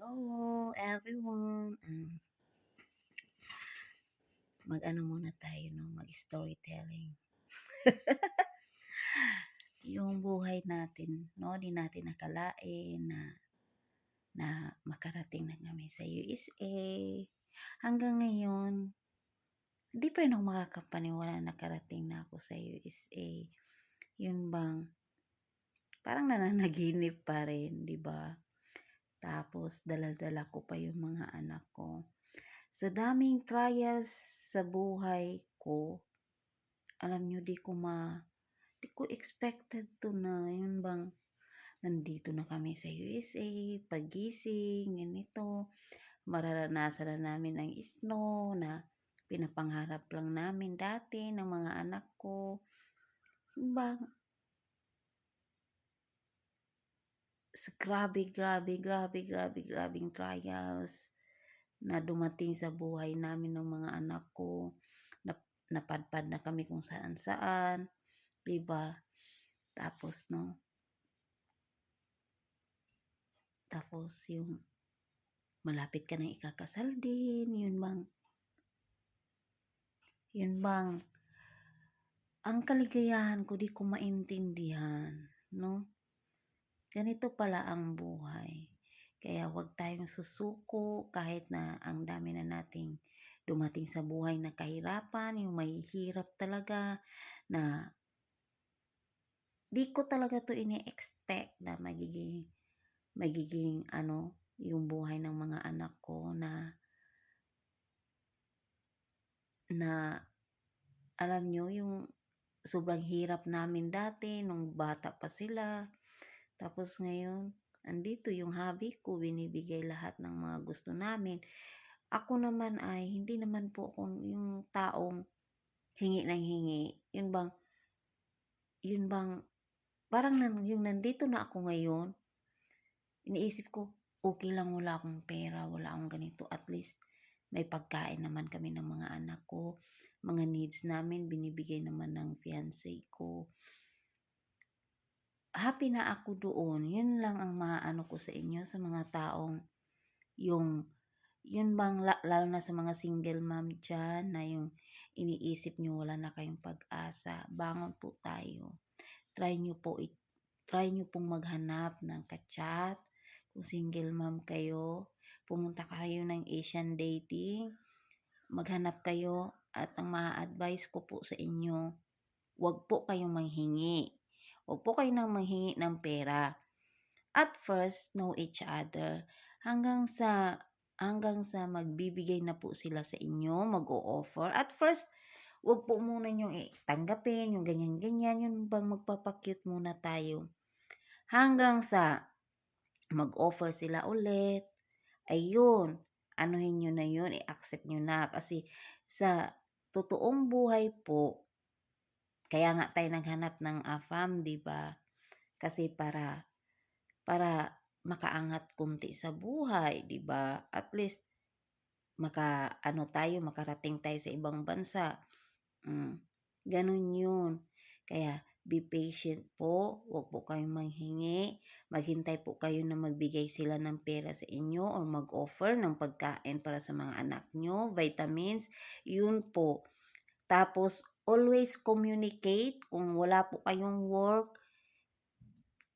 Hello everyone. Um, mag-ano muna tayo no, mag-storytelling. yung buhay natin, no, di natin nakalain na na makarating na kami sa USA. Hanggang ngayon, hindi pa rin ako makakapaniwala na nakarating na ako sa USA. Yun bang, parang nananaginip pa rin, di ba? Tapos, dala-dala ko pa yung mga anak ko. Sa daming trials sa buhay ko, alam nyo, di ko ma, di ko expected to na, yun bang, nandito na kami sa USA, pagising, ganito, mararanasan na namin ang snow na pinapangarap lang namin dati ng mga anak ko. Bang, sa grabe, grabe, grabe, grabe, grabing trials na dumating sa buhay namin ng mga anak ko. Nap, napadpad na kami kung saan saan. Diba? Tapos, no? Tapos, yung malapit ka nang ikakasal din. Yun bang, yun bang, ang kaligayahan ko di ko maintindihan, no? Ganito pala ang buhay. Kaya wag tayong susuko kahit na ang dami na nating dumating sa buhay na kahirapan, yung mahihirap talaga na di ko talaga to ini-expect na magiging magiging ano yung buhay ng mga anak ko na na alam nyo yung sobrang hirap namin dati nung bata pa sila tapos ngayon, andito yung hobby ko, binibigay lahat ng mga gusto namin. Ako naman ay, hindi naman po ako yung taong hingi ng hingi. Yun bang, yun bang, parang nan, yung nandito na ako ngayon, iniisip ko, okay lang wala akong pera, wala akong ganito. At least, may pagkain naman kami ng mga anak ko. Mga needs namin, binibigay naman ng fiancé ko happy na ako doon. Yun lang ang maano ko sa inyo, sa mga taong yung, yun bang, lalo na sa mga single mom dyan, na yung iniisip nyo wala na kayong pag-asa. Bangon po tayo. Try nyo po, try nyo pong maghanap ng kachat. Kung single mom kayo, pumunta kayo ng Asian dating. Maghanap kayo at ang ma-advise ko po sa inyo, wag po kayong manghingi Huwag po kayo nang manghingi ng pera. At first, know each other. Hanggang sa hanggang sa magbibigay na po sila sa inyo, mag-o-offer. At first, wag po muna yung tanggapin, yung ganyan-ganyan, yung bang magpapakyut muna tayo. Hanggang sa mag-offer sila ulit, ayun, anuhin nyo na yun, i-accept nyo na. Kasi sa totoong buhay po, kaya nga tayo naghanap ng AFAM, 'di ba? Kasi para para makaangat kunti sa buhay, 'di ba? At least maka ano tayo, makarating tayo sa ibang bansa. Mm, ganun 'yun. Kaya be patient po, huwag po kayong manghingi. Maghintay po kayo na magbigay sila ng pera sa inyo or mag-offer ng pagkain para sa mga anak nyo, vitamins, yun po. Tapos, always communicate. Kung wala po kayong work,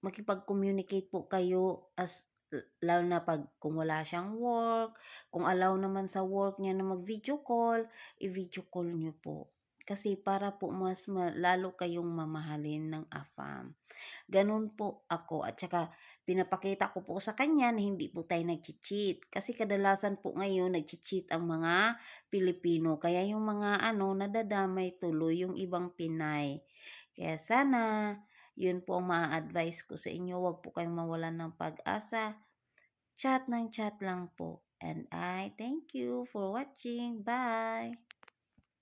makipag-communicate po kayo as lalo na pag kung wala siyang work, kung allow naman sa work niya na mag-video call, i-video call niyo po. Kasi para po mas lalo kayong mamahalin ng AFAM. Ganun po ako. At saka pinapakita ko po sa kanya na hindi po tayo nag-cheat. Kasi kadalasan po ngayon nag-cheat ang mga Pilipino. Kaya yung mga ano nadadamay tuloy yung ibang Pinay. Kaya sana yun po ang ma-advise ko sa inyo. Huwag po kayong mawalan ng pag-asa. Chat ng chat lang po. And I thank you for watching. Bye!